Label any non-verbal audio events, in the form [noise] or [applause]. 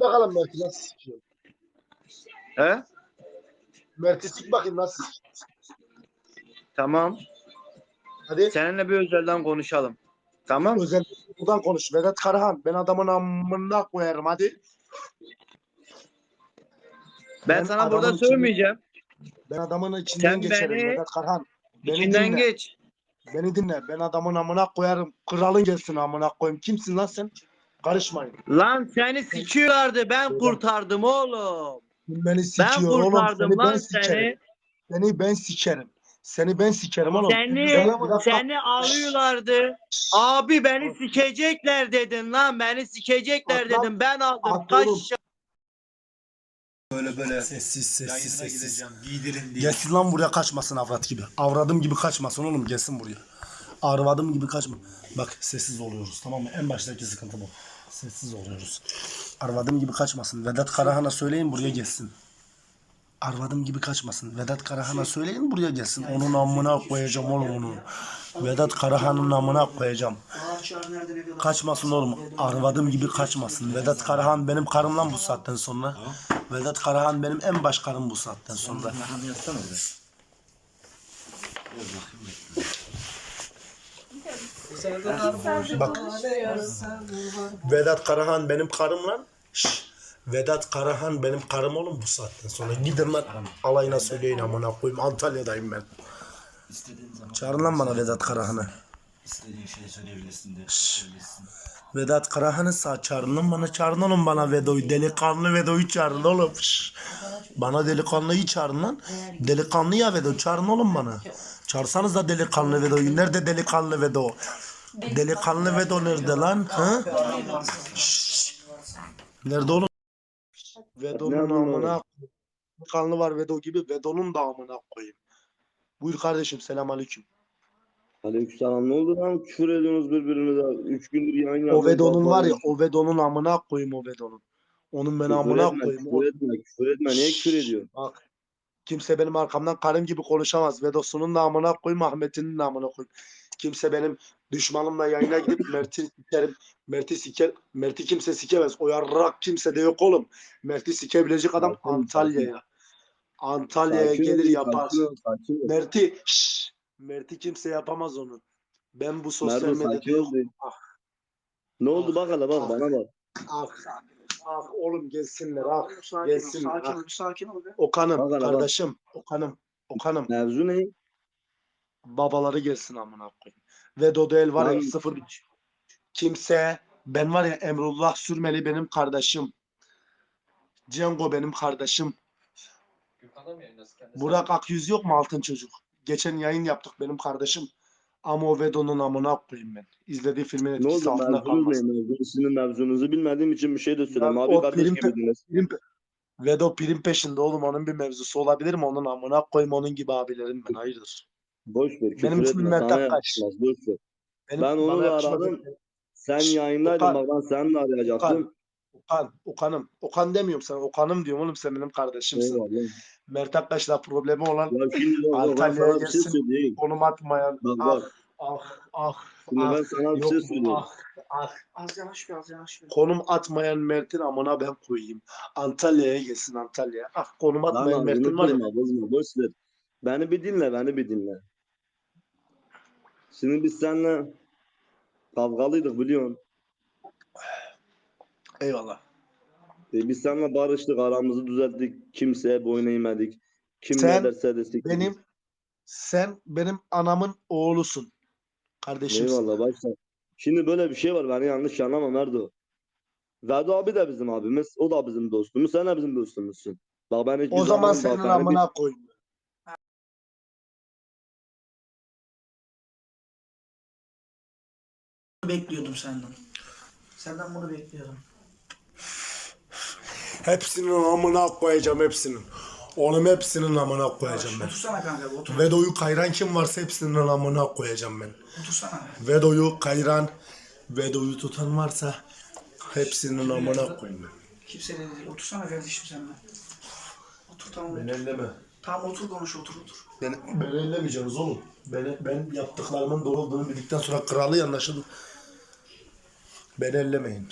Bakalım Mert'i nasıl sikiyor. He? Mert'i sik bakayım nasıl sikiyor. Tamam. Hadi. Seninle bir özelden konuşalım. Tamam. Özel buradan konuş. Vedat Karahan. Ben adamın amına koyarım hadi. Ben Ben sana burada adamın sövmeyeceğim. Ben adamın içinden Sen geçerim beni- Vedat Karahan. Beni İçinden dinle. geç. Beni dinle. Ben adamın amına koyarım. Kralın gelsin amına koyayım. Kimsin lan sen? Karışmayın. Lan seni sikiyorlardı. Ben kurtardım oğlum. Beni Ben sikiyor oğlum. kurtardım Seni ben lan sikerim. seni. Seni ben sikerim. Seni ben sikerim oğlum. Seni seni alıyorlardı. Abi beni sikecekler dedin lan. Beni sikecekler Atlan- dedim. Ben aldım. At Kaç oğlum. Böyle böyle Sessiz sessiz sessiz. gideceğim. Giydirin diye. Gelsin lan buraya kaçmasın avrat gibi. Avradım gibi kaçmasın oğlum gelsin buraya. Arvadım gibi kaçma. Bak sessiz oluyoruz tamam mı? En baştaki sıkıntı bu. Sessiz oluyoruz. Arvadım gibi kaçmasın. Vedat Karahan'a söyleyin buraya gelsin. Arvadım gibi kaçmasın. Vedat Karahan'a söyleyin buraya gelsin. Onun amına koyacağım oğlum onu. Vedat Karahan'ın amına koyacağım. Kaçmasın oğlum. Arvadım gibi kaçmasın. Vedat Karahan benim karım lan bu saatten sonra. Vedat Karahan benim en baş karım bu saatten sonra. Bak. Vedat Karahan benim karım lan. Şşş. Vedat Karahan benim karım oğlum bu saatten sonra. Gidin lan alayına söyleyin amına koyayım. Antalya'dayım ben. İstediğin zaman Çağırın lan bana Vedat Karahan'ı. istediğin şeyi söyleyebilirsin de. söyleyebilirsin. Vedat Karahan'ı sağ çağırın lan bana çağırın oğlum bana Vedo'yu. Delikanlı Vedo'yu çağırın oğlum. Şşş. Bana delikanlıyı çağırın lan. Delikanlı ya Vedo çağırın oğlum bana. Çağırsanız da delikanlı Vedo'yu. Nerede delikanlı Vedo? Delikanlı Vedo nerede lan? Ha? Şşş. Nerede oğlum? Vedo'nun amına kanlı var Vedo gibi Vedo'nun da amına koyayım. Buyur kardeşim selam aleyküm. Aleykümselam ne oldu lan küfür ediyorsunuz birbirinize. Üç gündür yayın O yapıyoruz. Vedo'nun var ya Bak, o Vedo'nun amına koyayım o Vedo'nun. Onun ben küfür amına etme, koyayım. Küfür etme, küfür etme. Niye küfür ediyorsun? Bak. Kimse benim arkamdan karım gibi konuşamaz. Vedo'sunun da amına koyayım, Ahmet'in de amına koyayım. Kimse benim düşmanımla yayına gidip [laughs] Mert'i sikerim. Mert'i siker. Mert'i kimse sikemez. O yarrak kimse de yok oğlum. Mert'i sikebilecek adam Antalya'ya. Antalya'ya gelir yapar. Mert'i şşş, Mert'i kimse yapamaz onu. Ben bu sosyal medyada. Ah. Ne oldu bak hele bak Ah. bana bak. ah, ah oğlum gelsinler ah. Sakin ol, Gelsin, sakin ah. ol, sakin ol be. Okan'ım Bak bak. kardeşim. Okan'ım. Okan'ım. Mevzu ne? babaları gelsin amına koyayım. Ve Dodel var ya Lan- sıfır bir- kimse ben var ya Emrullah Sürmeli benim kardeşim. Cengo benim kardeşim. Burak Akyüz yok mu altın çocuk? Geçen yayın yaptık benim kardeşim. Ama o Vedo'nun amına koyayım ben. İzlediği filmin Ne etkisi oldu altında kalmaz. ne? Sizin mevzunuzu bilmediğim için bir şey de söyleyeyim. Abi o kardeş film-. Prim, Vedo prim peşinde oğlum onun bir mevzusu olabilir mi? Onun amına koyayım onun gibi abilerim ben hayırdır. Boş ver küfür Benim ismim etme. Mert Sana Akkaş. yakışmaz. Boş ver. Benim, Ben onu bana da yakışmaz. aradım. Sen Şşş, yayındaydın Okan. bak ben seni de arayacaktım. Okan, Okan'ım. Okan demiyorum sana. Okan'ım diyorum oğlum sen benim kardeşimsin. Eyvallah. Mert Aktaş'la problemi olan Antalya'ya şey gelsin. söyleyeyim. konum atmayan Bak ah bak. ah ah Şimdi ah ben sana bir şey söyleyeyim. ah ah Az yanaş bir, az yanaş bir. konum atmayan Mert'in amına ben koyayım. Antalya'ya gelsin Antalya'ya. Ah konum atmayan Mert'in var ya. kırma, bozma, boş ver. Beni bir dinle, beni bir dinle. Şimdi biz seninle kavgalıydık biliyorsun. Eyvallah. E, biz seninle barıştık, aramızı düzelttik. Kimseye boyun eğmedik. Kim Sen ne derse desin. Benim sen benim anamın oğlusun. Kardeşimsin. Eyvallah başla. Şimdi böyle bir şey var, beni yanlış anlama Merdo. Verdo abi de bizim abimiz, o da bizim dostumuz, sen de bizim dostumuzsun. Bak ben hiçbir O zaman bak senin beni bir- amına koyayım. Bekliyordum senden. Senden bunu bekliyordum. Hepsinin amına koyacağım hepsinin. Oğlum hepsinin amına koyacağım ben. Otursana kanka, otur. Vedo'yu kayran kim varsa hepsinin amına koyacağım ben. Otursana. Vedo'yu kayran, Vedo'yu tutan varsa hepsinin amına koyayım ben. Kimse de değil. Otursana kardeşim sen de. Otur tamam. Beni elleme. Tamam otur konuş, otur otur. Beni, beni ellemeyeceksiniz oğlum. Beni, ben yaptıklarımın doğru olduğunu bildikten sonra kralı anlaşıldı. Beni ellemeyin.